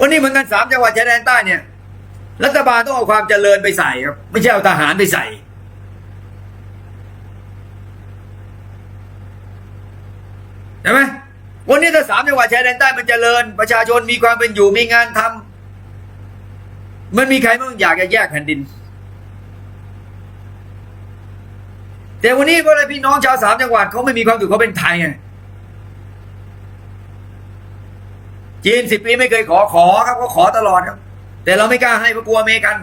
วันนี้เหมือนกันสามจังหวัดชายแดนใต้เนี่ย รัฐบาลต้องเอาความเจริญไปใส่ครับ ไม่ใช่เอาทหารไปใส่ ใช่ไหมวันนี้ถ้าสามจังหวัดชายแดนใต้มันเจริญ ประชาชนมีความเป็นอยู่มีงานทำมันมีใครบ้างอยากจะแยกแผ่นดิน แต่วันนี้เพราะอะไรพี่น้องชาวสามจังหวัดเขาไม่มีความสุขเขาเป็นไทยไง จีนสิบปีไม่เคยขอขอครับเขาขอตลอดครับ แต่เราไม่กล้าให้เพราะกลัวอเมริกัน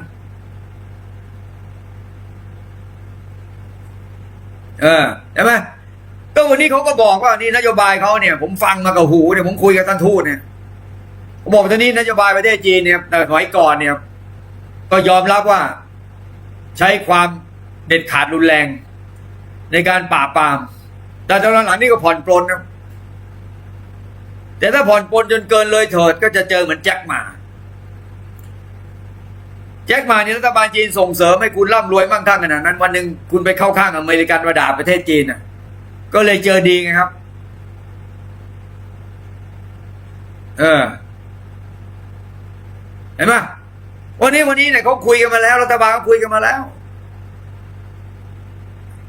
เออใช่ไหมก็วันนี้เขาก็บอกว่านี่นโยบายเขาเนี่ย ผมฟังมากับหูเนี่ยผมคุยกับท่านทูตเนี่ยเขาบอกตอนนี้นโยบายประเทศจีนเนี่ยแต่สมัยก่อนเนี่ย ก็ยอมรับว่า ใช้ความเด็ดขาดรุนแรง ในการปราบปราม แต่ตอนหลังนี่ก็ผ่อนปลนนะ แต่ถ้าผ่อนปลนจนเกินเลยเถิดก็จะเจอเหมือนแจ็คหมา แจ็คหมานี่รัฐบาลจีนส่งเสริมให้คุณร่ำรวยมั่งคั่งขนาดนั้น วันหนึ่งคุณไปเข้าข้างอเมริกันมาด่าประเทศจีนน่ะ ก็เลยเจอดีไงครับ เออเห็นไหมวันนี้วันนี้เนี่ยเขาคุยกันมาแล้ว รัฐบาลเขาคุยกันมาแล้ว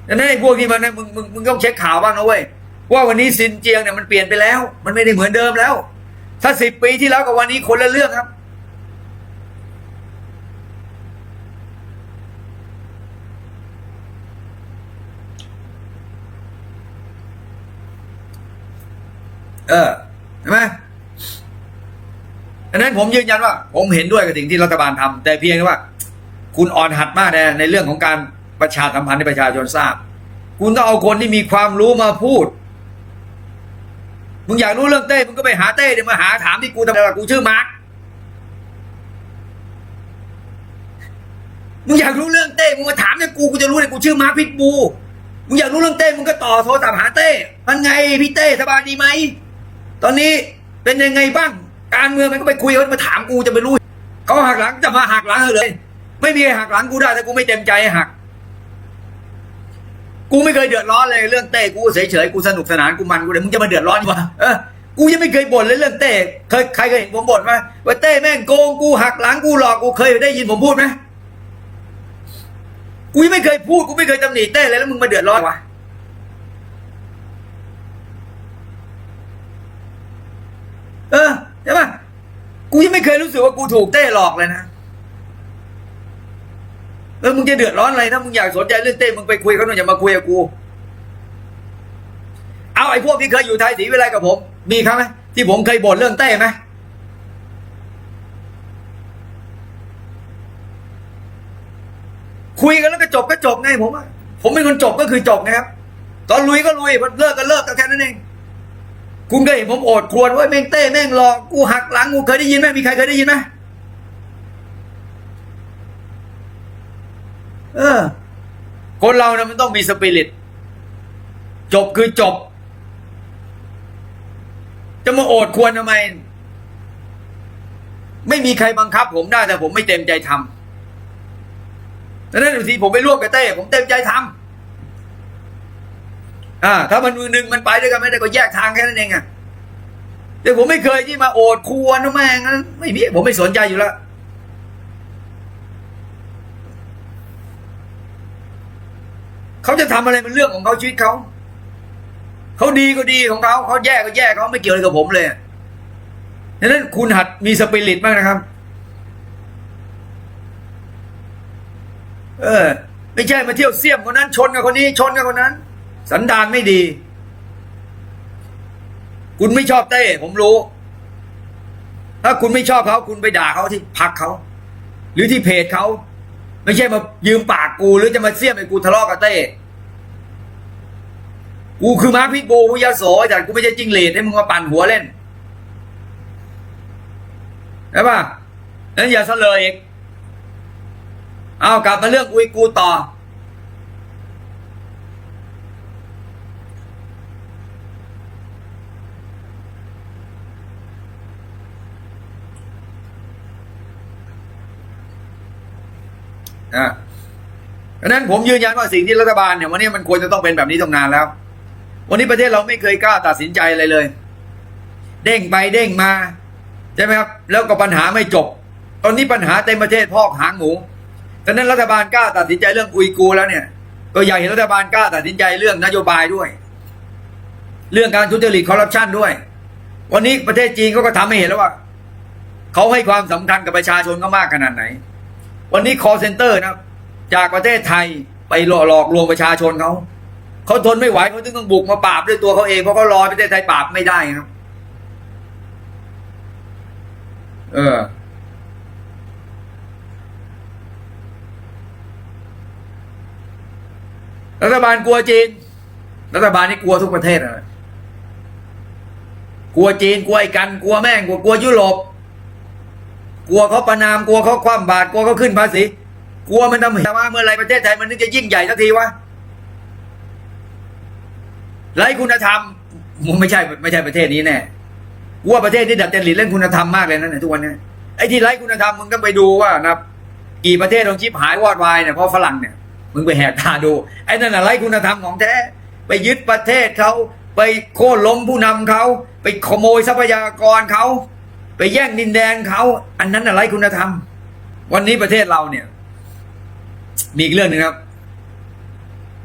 ดังนั้นไอ้พวกที่มันนะมึงมึงมึงต้องเช็คข่าวบ้างนะเว้ย ว่าวันนี้ซินเจียงเนี่ยมันเปลี่ยนไปแล้ว มันไม่ได้เหมือนเดิมแล้ว ถ้าสิบปีที่แล้วกับวันนี้คนละเรื่องครับ เออใช่ไหมอันนั้นผมยืนยันว่า ผมเห็นด้วยกับสิ่งที่รัฐบาลทำแต่เพียงว่า คุณอ่อนหัดมากนะในเรื่องของการประชาสัมพันธ์ให้ประชาชนทราบ คุณต้องเอาคนที่มีความรู้มาพูด มึงอยากรู้เรื่องเต้มึงก็ไปหาเต้เดี๋ยวมาหาถามที่กูทำไมล่ะกูชื่อมาร์คมึงอยากรู้เรื่องเต้มึงมาถามเนี่ยกูกูจะรู้เลยกูชื่อมาร์คพิทบูมึงอยากรู้เรื่องเต้มึงก็ต่อโทรศัพท์หาเต้มันไงพี่เต้สบายดีไหมตอนนี้เป็นยังไงบ้าง การเมืองมันก็ไปคุยเขามาถามกูจะไปรู้เขาหักหลังจะมาหักหลังเลย ไม่มีหักหลังกูได้แต่กูไม่เต็มใจหัก กูไม่เคยเดือดร้อนเลยเรื่องเต้กูเฉยเฉยๆกูสนุกสนานกูมันกูเลยมึงจะมาเดือดร้อนวะเออกูยังไม่เคยบ่นเลยเรื่องเต้เคยใครเคยเห็นผมบ่นไหมว่าเต้แม่งโกงกูหักหลังกูหลอกกูเคยได้ยินผมพูดไหมกูยังไม่เคยพูดกูไม่เคยตำหนิเต้เลยแล้วมึงมาเดือดร้อนวะเออใช่ปะกูยังไม่เคยรู้สึกว่ากูถูกเต้หลอกเลยนะ เออมึงจะเดือดร้อนอะไรถ้ามึงอยากสนใจเรื่องเต้มึงไปคุยเขาหน่อยอย่ามาคุยกับกู เอาไอ้พวกที่เคยอยู่ไทยศรีวิไลกับผม มีครั้งไหมที่ผมเคยบ่นเรื่องเต้ไหมคุยกันแล้วก็จบก็จบไงผมอะผมเป็นคนจบก็คือจบนะครับ ตอนลุยก็ลุยพอเลิกก็เลิกก็แค่นั้นเองคุณเคยเห็นผมโอดครวญว่าแม่งเต้แม่งหลอกกูหักหลังกูเคยได้ยินไหมมีใครเคยได้ยินไหม เออ คนเรานะมันต้องมีสปิริต จบคือจบ จะมาโอดควรทำไม ไม่มีใครบังคับ ผมได้แต่ผมไม่เต็มใจทำดังนั้นบางทีผมไปร่วมกับเต้ผมเต็มใจทำอ่า ถ้ามันมือหนึ่งมันไปด้วยกันไม่ได้ก็แยกทางแค่นั้นเองอะแต่ผมไม่เคยที่มาโอดควรนะแม่งนไม่มีผมไม่สนใจอยู่แล้ว เขาจะทำอะไรเป็นเรื่องของเขาชีวิตเขาเขาดีก็ดีของเขาเขาแย่ก็แย่เขาไม่เกี่ยวอะไรกับผมเลยดังนั้นคุณหัดมีสปิริตบ้างนะครับ เออ ไม่ใช่มาเที่ยวเสี่ยมคนนั้น ชนกับคนนี้ ชนกับคนนั้น สันดานไม่ดี คุณไม่ชอบเต้ ผมรู้ ถ้าคุณไม่ชอบเขาคุณไปด่าเขาที่พักเขา หรือที่เพจเขา ไม่ใช่มายืมปากกูหรือจะมาเสี้ยมไอ้กูทะเลาะกับเต้กูคือม้าพิษบูพุยาโสแต่กูไม่ใช่จิงเหลดให้มึงมาปั่นหัวเล่นใช่ป่ะนั้นอย่าเสลยอีกเอากลับมาเรื่องอุยกูต่อ อะดังนั้นผมยืนยันว่าสิ่งที่รัฐบาลเนี่ยวันนี้มันควรจะต้องเป็นแบบนี้ต้องนานแล้ว วันนี้ประเทศเราไม่เคยกล้าตัดสินใจอะไรเลย เด้งไปเด้งมาใช่ไหมครับ แล้วก็ปัญหาไม่จบ ตอนนี้ปัญหาเต็มประเทศพอกหางหมูฉะนั้นรัฐบาลกล้าตัดสินใจเรื่องอุยกูร์แล้วเนี่ย ก็อยากเห็นรัฐบาลกล้าตัดสินใจเรื่องนโยบายด้วย เรื่องการทุจริตคอร์รัปชันด้วย วันนี้ประเทศจีนเขาก็ทำให้เห็นแล้วว่าเขาให้ความสำคัญกับประชาชนเขามากขนาดไหน วันนี้ call center นะจากประเทศไทยไปหลอกลอกลวงประชาชนเขาเขาทนไม่ไหวเขาถึงต้องบุกมาปราบด้วยตัวเขาเองเพราะเขารอประเทศไทยปราบไม่ได้ครับ เออ รัฐบาลกลัวจีน รัฐบาลนี่กลัวทุกประเทศนะกลัวจีนกลัวไอ้กันกลัวแม่งกลัวกลัวยุโรป กลัวเขาประนามกลัวเขาคว่ำบาตรกลัวเขาขึ้นภาษีกลัวมันทำให้ว่าเมื่อไรประเทศไทยมันนึกจะยิ่งใหญ่สักทีวะไรคุณธรรมมันไม่ใช่ไม่ใช่ประเทศนี้แน่กูว่าประเทศนี้ดัดจริตเรื่องคุณธรรมมากเลยนะเนี่ยทุกวันนี้ไอ้ที่ไร้คุณธรรมมึงก็ไปดูว่านะกี่ประเทศลงชิบหายวอดวายเนี่ยเพราะฝรั่งเนี่ยมึงไปแหกตาดูไอ้นั่นน่ะไร้คุณธรรมของแท้ไปยึดประเทศเขาไปโค่นล้มผู้นำเขาไปขโมยทรัพยากรเขา ไปแย่งดินแดนเขา อันนั้นน่ะไรคุณธรรม วันนี้ประเทศเราเนี่ย มีอีกเรื่องหนึ่งครับ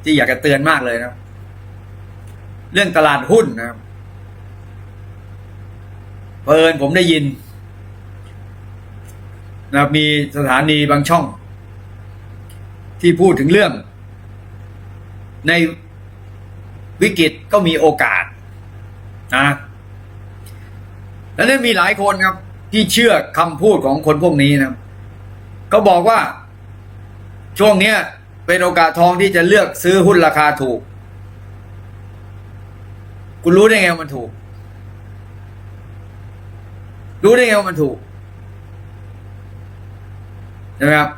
ที่อยากจะเตือนมากเลยนะเรื่องตลาดหุ้นนะครับเพลินผมได้ยินนะมีสถานีบางช่อง ที่พูดถึงเรื่อง ในวิกฤตก็มีโอกาสนะ แล้วนั้นมีหลายคนครับ ที่เชื่อคำพูดของคนพวกนี้นะครับเขาบอกว่า ช่วงเนี้ยเป็นโอกาสทองที่จะเลือกซื้อหุ้นราคาถูก คุณรู้ได้ไงมันถูก รู้ได้ไงมันถูกใช่ไหมครับ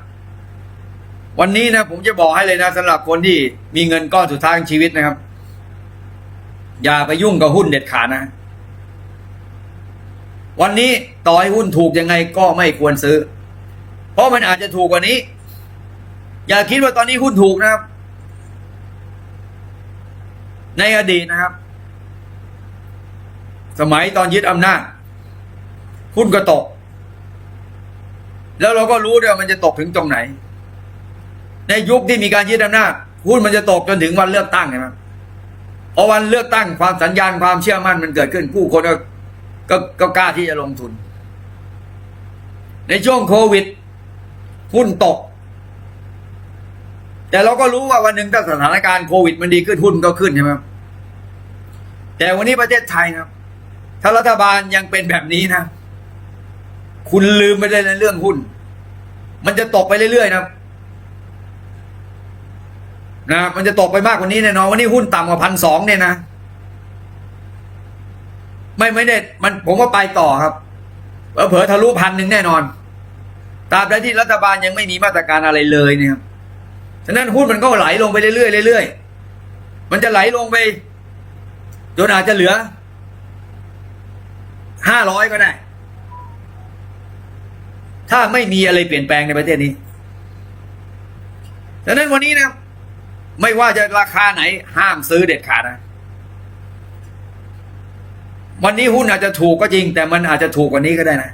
วันนี้นะ ผมจะบอกให้เลยนะสำหรับคนที่มีเงินก้อนสุดท้ายของชีวิตนะครับ อย่าไปยุ่งกับหุ้นเด็ดขาดนะ วันนี้ต่อให้หุ้นถูกยังไงก็ไม่ควรซื้อ เพราะมันอาจจะถูกกว่านี้ อย่าคิดว่าตอนนี้หุ้นถูกนะครับ ในอดีตนะครับ สมัยตอนยึดอำนาจหุ้นก็ตก แล้วเราก็รู้ด้วยว่ามันจะตกถึงตรงไหน ในยุคที่มีการยึดอำนาจหุ้นมันจะตกจนถึงวันเลือกตั้งใช่ไหมพอวันเลือกตั้งความสัญญาณความเชื่อมั่นมันเกิดขึ้นผู้คนก็ ก็ก็กล้าที่จะลงทุน ในช่วงโควิด หุ้นตก แต่เราก็รู้ว่าวันหนึ่งถ้าสถานการณ์โควิด มันดีขึ้นหุ้นก็ขึ้นใช่ไหมแต่วันนี้ประเทศไทยนะครับถ้ารัฐบาลยังเป็นแบบนี้นะ คุณลืมไปเลยในเรื่องหุ้น มันจะตกไปเรื่อยๆนะนะมันจะตกไปมากกว่านี้แน่นอนวันนี้หุ้นต่ำกว่าพันสองเนี่ยนะ ไม่ไม่ได้มันผมว่าไปต่อครับเผลอๆทะลุพันหนึ่งแน่นอนตราบใดที่รัฐบาลยังไม่มีมาตรการอะไรเลยเนี่ยครับฉะนั้นหุ้นมันก็ไหลลงไปเรื่อยๆเรื่อยๆมันจะไหลลงไปจนอาจจะเหลือห้าร้อยก็ได้ ถ้าไม่มีอะไรเปลี่ยนแปลงในประเทศนี้ฉะนั้นวันนี้นะ ไม่ว่าจะราคาไหนห้ามซื้อเด็ดขาดนะ วันนี้หุ้นอาจจะถูกก็จริง แต่มันอาจจะถูกกว่านี้ก็ได้นะ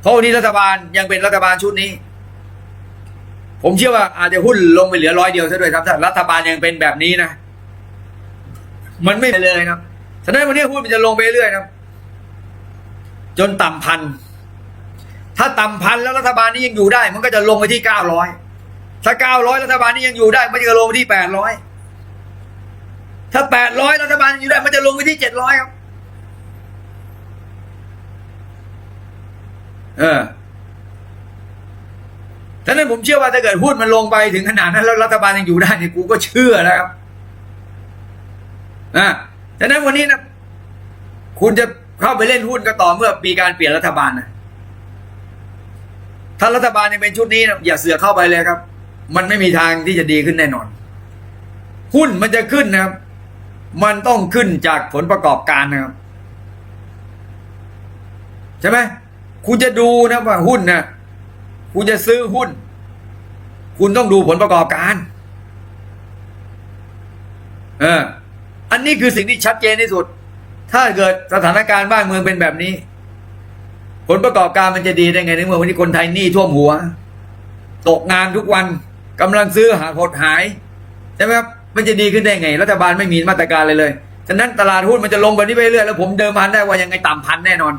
เพราะวันนี้รัฐบาลยังเป็นรัฐบาลชุดนี้ ผมเชื่อว่าอาจจะหุ้นลงไปเหลือร้อยเดียวซะด้วยครับถ้ารัฐบาลยังเป็นแบบนี้นะ มันไม่ไปเลยครับฉะนั้นวันนี้หุ้นมันจะลงไปเรื่อยนะครับ จนต่ำพัน ถ้าต่ำพันแล้วรัฐบาลนี้ยังอยู่ได้ มันก็จะลงไปที่เก้าร้อยถ้าเก้าร้อยรัฐบาลนี้ยังอยู่ได้ มันจะลงไปที่แปดร้อย ถ้าแปดร้อยรัฐบาลยังอยู่ได้มันจะลงไปที่เจ็ดร้อยครับ เออฉะนั้นผมเชื่อว่าถ้าเกิดหุ้นมันลงไปถึงขนาดนั้นแล้วรัฐบาลยังอยู่ได้เนี่ยกูก็เชื่อแล้วครับอ่าฉะนั้นวันนี้นะคุณจะเข้าไปเล่นหุ้นก็ต่อเมื่อมีการเปลี่ยนรัฐบาลนะถ้ารัฐบาลยังเป็นชุดนี้นะอย่าเสือเข้าไปเลยครับ มันไม่มีทางที่จะดีขึ้นแน่นอน หุ้นมันจะขึ้นนะครับ มันต้องขึ้นจากผลประกอบการนะครับ ใช่ไหมคุณจะดูนะว่าหุ้นนะคุณจะซื้อหุ้น คุณต้องดูผลประกอบการเอออันนี้คือสิ่งที่ชัดเจนที่สุด ถ้าเกิดสถานการณ์บ้านเมืองเป็นแบบนี้ ผลประกอบการมันจะดีได้ไงในเมื่อวันนี้คนไทยหนี้ท่วมหัว ตกงานทุกวันกำลังซื้อหาหดหายใช่ไหมครับ มันจะดีขึ้นได้ไง รัฐบาลไม่มีมาตรการเลยเลยฉะนั้นตลาดหุ้นมันจะลงแบบนี้ไปเรื่อยแล้วผมเดิมพันได้ว่ายังไงต่ำพันแน่นอน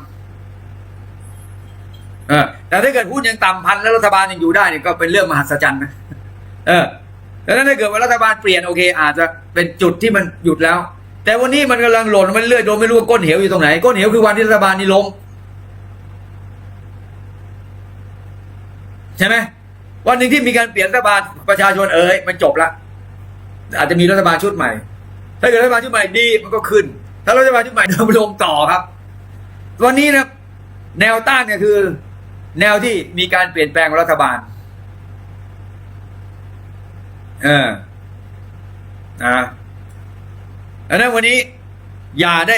เออแต่ถ้าเกิดหุ้นยังต่ำพันแล้วรัฐบาลยังอยู่ได้เนี่ยก็เป็นเรื่องมหัศจรรย์นะเออดังนั้นถ้าเกิดว่ารัฐบาลเปลี่ยนโอเค อาจจะเป็นจุดที่มันหยุดแล้ว แต่วันนี้มันกำลังหล่นมันเรื่อยโดยไม่รู้ว่าก้นเหวอยู่ตรงไหนก้นเหวคือวันที่รัฐบาลนี้ล้มใช่ไหมวันหนึ่งที่มีการเปลี่ยนรัฐบาลประชาชนเอ้ยมันจบละ อาจจะมีรัฐบาลชุดใหม่ ถ้าเกิดรัฐบาลชุดใหม่ดีมันก็ขึ้น ถ้ารัฐบาลชุดใหม่เดิมลงต่อครับ วันนี้นะแนวต้านเนี่ยคือ แนวที่มีการเปลี่ยนแปลงของรัฐบาล เออนะอันนั้นวันนี้อย่าได้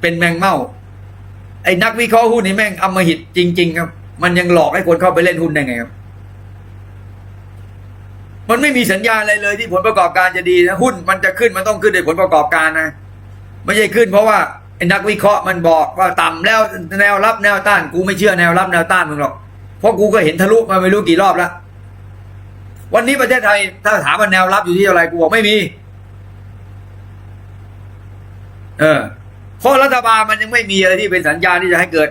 เป็นแมงเม่าไอ้นักวิเคราะห์หุ้นนี่แม่งอำมหิตจริง ๆ ครับ มันยังหลอกให้คนเข้าไปเล่นหุ้นได้ไงครับ มันไม่มีสัญญาณอะไรเลยที่ผลประกอบการจะดีนะหุ้นมันจะขึ้นมันต้องขึ้นด้วยผลประกอบการนะ ไม่ใช่ขึ้นเพราะว่าไอ้นักวิเคราะห์มันบอกว่าต่ำแล้วแนวรับแนวต้าน กูไม่เชื่อแนวรับแนวต้านมึงหรอก เพราะกูก็เห็นทะลุมาไม่รู้กี่รอบแล้ววันนี้ประเทศไทยถ้าถามว่าแนวรับอยู่ที่อะไรกูบอกไม่มี เออเพราะรัฐบาลมันยังไม่มีอะไรที่เป็นสัญญาณที่จะให้เกิด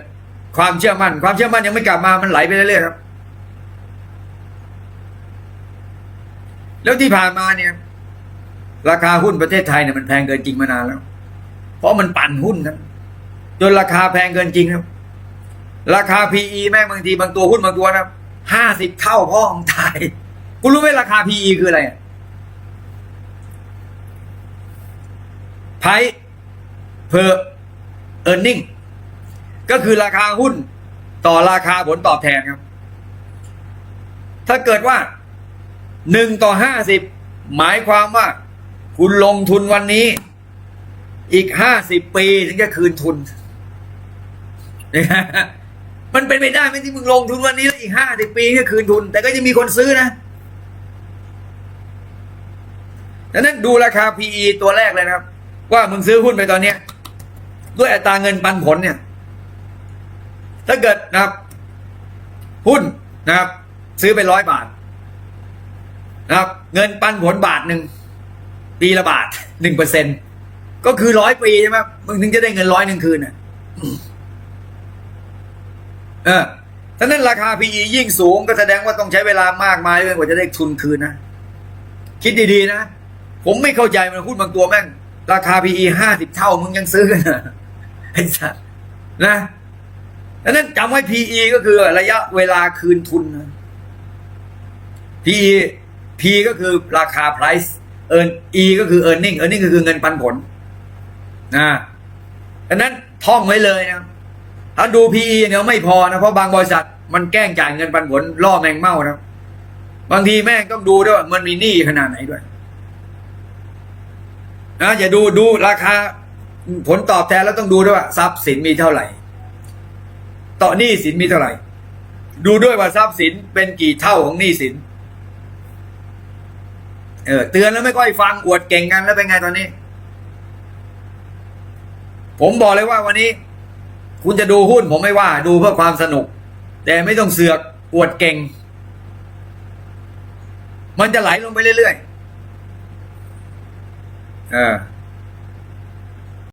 ความเชื่อมั่น ความเชื่อมั่นยังไม่กลับมามันไหลไปเรื่อยๆครับ แล้วที่ผ่านมาเนี่ย ราคาหุ้นประเทศไทยเนี่ยมันแพงเกินจริงมานานแล้ว เพราะมันปั่นหุ้นนะจนราคาแพงเกินจริงครับ ราคา PE แม่งบางทีบางตัวหุ้นบางตัวนะห้าสิบเท่าพ่อของไทยกูรู้ไหมราคา PE คืออะไรไพเพอเออร์เน็งก็คือราคาหุ้นต่อราคาผลตอบแทนครับ ถ้าเกิดว่า หนึ่งต่อห้าสิบหมายความว่า คุณลงทุนวันนี้ อีกห้าสิบปีถึงจะคืนทุนมันเป็นไปได้ไหมที่มึงลงทุนวันนี้แล้วอีกห้าสิบปีก็คืนทุน แต่ก็ยังมีคนซื้อนะดังนั้นดูราคา PE ตัวแรกเลยนะครับ ว่ามึงซื้อหุ้นไปตอนเนี้ย ด้วยอัตราเงินปันผลเนี่ย ถ้าเกิดนะครับ หุ้นนะครับ ซื้อไปร้อยบาท นะครับ เงินปันผลบาทหนึ่งปีละบาทหนึ่งเปอร์เซ็นก็คือร้อยปีใช่ไหมมึงถึงจะได้เงินร้อยหนึ่งคืนอะเออฉะนั้นราคา PE ยิ่งสูงก็แสดงว่าต้องใช้เวลามากมายเลยกว่าจะได้ทุนคืนนะ คิดดีๆนะ ผมไม่เข้าใจมันหุ้นบางตัวแม่ง ราคา PE ห้าสิบเท่ามึงยังซื้อกันอะไอ้สัสนะดังนั้นจำไว้ PE ก็คือระยะเวลาคืนทุนนะ PE P ก็คือราคา price earn E ก็คือ earning earning ก็คือเงินปันผลนะดังนั้นท่องไว้เลยนะ ถ้าดู PE เนี่ยไม่พอนะ เพราะบางบริษัทมันแกล้งจ่ายเงินปันผลล่อแมงเม่านะ บางทีแม่งต้องดูด้วยว่ามันมีหนี้ขนาดไหนด้วยนะอย่าดูดูราคาผลตอบแทนแล้วต้องดูด้วยว่าทรัพย์สินมีเท่าไหร่ ต่อหนี้สินมีเท่าไหร่ ดูด้วยว่าทรัพย์สินเป็นกี่เท่าของหนี้สิน เออเตือนแล้วไม่ค่อยฟังอวดเก่งกันแล้วเป็นไงตอนนี้ ผมบอกเลยว่าวันนี้ คุณจะดูหุ้นผมไม่ว่า ดูเพื่อความสนุก แต่ไม่ต้องเสือกอวดเก่ง มันจะไหลลงไปเรื่อยๆ เออ